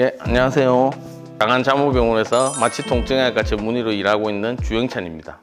예, 안녕하세요. 강한 자모병원에서 마취 통증외과 전문의로 일하고 있는 주영찬입니다.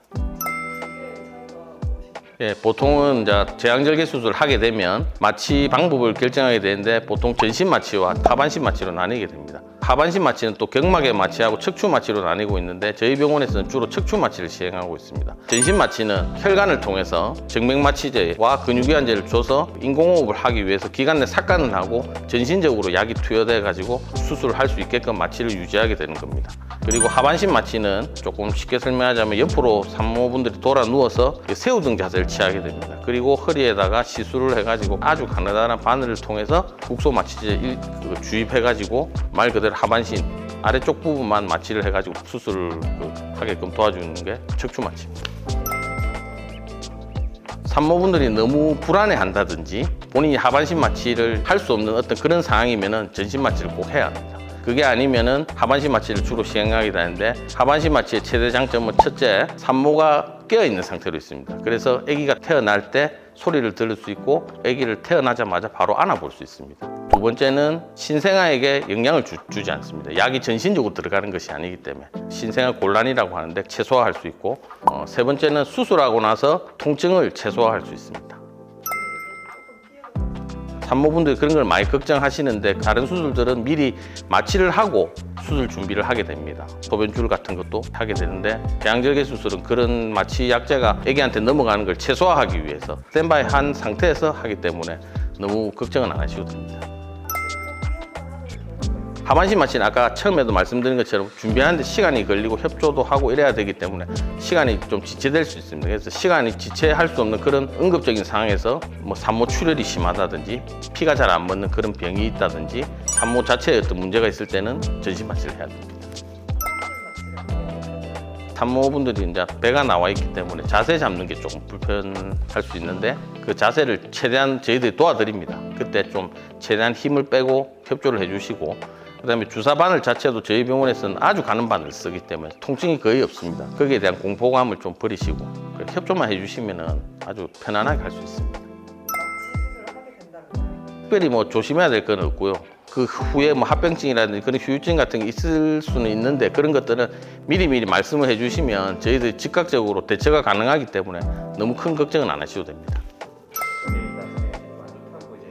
예, 보통은 이제 제왕절개 수술을 하게 되면 마취 방법을 결정하게 되는데 보통 전신 마취와 하반신 마취로 나뉘게 됩니다. 하반신 마취는 또 경막의 마취하고 척추 마취로 나뉘고 있는데 저희 병원에서는 주로 척추 마취를 시행하고 있습니다. 전신 마취는 혈관을 통해서 정맥 마취제와 근육이완제를 줘서 인공호흡을 하기 위해서 기관 내 삭간을 하고 전신적으로 약이 투여돼 가지고 수술을 할 수 있게끔 마취를 유지하게 되는 겁니다. 그리고 하반신 마취는 조금 쉽게 설명하자면 옆으로 산모분들이 돌아 누워서 새우등 자세를 취하게 됩니다. 그리고 허리에다가 시술을 해가지고 아주 가느다란 바늘을 통해서 국소 마취제 일- 그 주입해가지고 말 그대로 하반신 아래쪽 부분만 마취를 해가지고 수술을 그 하게끔 도와주는 게 척추 마취입니다. 산모분들이 너무 불안해 한다든지 본인이 하반신 마취를 할 수 없는 어떤 그런 상황이면은 전신 마취를 꼭 해야 합니다. 그게 아니면은 하반신 마취를 주로 시행하게 되는데 하반신 마취의 최대 장점은 첫째 산모가 깨어 있는 상태로 있습니다. 그래서 아기가 태어날 때 소리를 들을 수 있고 아기를 태어나자마자 바로 안아볼 수 있습니다. 두 번째는 신생아에게 영향을 주, 지 않습니다. 약이 전신적으로 들어가는 것이 아니기 때문에 신생아 곤란이라고 하는데 최소화할 수 있고 어, 세 번째는 수술하고 나서 통증을 최소화할 수 있습니다. 산모분들이 그런 걸 많이 걱정하시는데 다른 수술들은 미리 마취를 하고 수술 준비를 하게 됩니다. 소변줄 같은 것도 하게 되는데 대양절개 수술은 그런 마취 약제가 애기한테 넘어가는 걸 최소화하기 위해서 스탠바이 한 상태에서 하기 때문에 너무 걱정은 안 하셔도 됩니다. 하반신 마취는 아까 처음에도 말씀드린 것처럼 준비하는데 시간이 걸리고 협조도 하고 이래야 되기 때문에 시간이 좀 지체될 수 있습니다. 그래서 시간이 지체할 수 없는 그런 응급적인 상황에서 뭐 산모 출혈이 심하다든지 피가 잘안 멎는 그런 병이 있다든지 산모 자체에 어떤 문제가 있을 때는 전신 마취를 해야 됩니다. 산모분들이 이제 배가 나와 있기 때문에 자세 잡는 게 조금 불편할 수 있는데 그 자세를 최대한 저희들이 도와드립니다. 그때 좀 최대한 힘을 빼고 협조를 해주시고 그다음에 주사 바늘 자체도 저희 병원에서는 아주 가는 바늘을 쓰기 때문에 통증이 거의 없습니다. 거기에 대한 공포감을 좀 버리시고 그렇게 협조만 해주시면은 아주 편안하게 할 수 있습니다. 특별히 뭐 조심해야 될 건 없고요. 그 후에 뭐 합병증이라든지 그런 후유증 같은 게 있을 수는 있는데 그런 것들은 미리미리 말씀을 해주시면 저희들이 즉각적으로 대처가 가능하기 때문에 너무 큰 걱정은 안 하셔도 됩니다.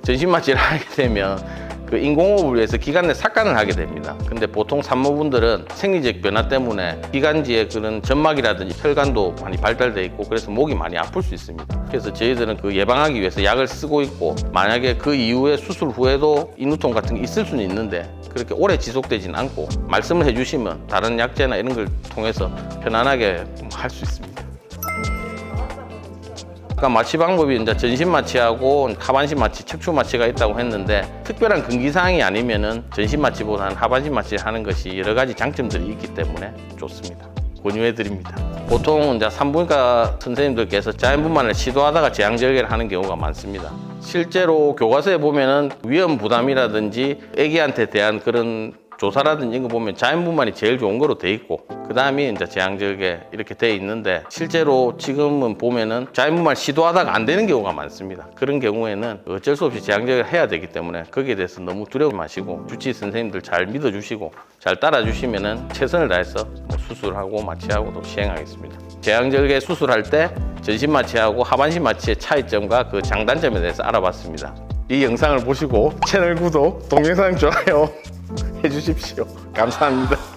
전신 마취를 하게 되면 그 인공호흡을 위해서 기관 내 삭간을 하게 됩니다. 근데 보통 산모분들은 생리적 변화 때문에 기관지에 그런 점막이라든지 혈관도 많이 발달돼 있고 그래서 목이 많이 아플 수 있습니다. 그래서 저희들은 그 예방하기 위해서 약을 쓰고 있고 만약에 그 이후에 수술 후에도 인후통 같은 게 있을 수는 있는데 그렇게 오래 지속되진 않고 말씀을 해주시면 다른 약제나 이런 걸 통해서 편안하게 할 수 있습니다. 아까 마취 방법이 이제 전신 마취하고 하반신 마취, 척추 마취가 있다고 했는데 특별한 금기 사항이 아니면은 전신 마취보다는 하반신 마취를 하는 것이 여러 가지 장점들이 있기 때문에 좋습니다. 권유해 드립니다. 보통 이제 산부인과 선생님들께서 자연분만을 시도하다가 제왕절개를 하는 경우가 많습니다. 실제로 교과서에 보면은 위험 부담이라든지 아기한테 대한 그런 조사라든지 이런 거 보면 자연분만이 제일 좋은 거로 돼 있고 그 다음이 이제 제왕절개 이렇게 돼 있는데 실제로 지금은 보면은 자연분만 시도하다가 안 되는 경우가 많습니다. 그런 경우에는 어쩔 수 없이 제왕절개를 해야 되기 때문에 거기에 대해서 너무 두려워 마시고 주치 선생님들 잘 믿어주시고 잘 따라주시면은 최선을 다해서 뭐 수술하고 마취하고도 시행하겠습니다. 제왕절개 수술할 때 전신 마취하고 하반신 마취의 차이점과 그 장단점에 대해서 알아봤습니다. 이 영상을 보시고 채널 구독, 동영상 좋아요 해 주십시오. 감사합니다.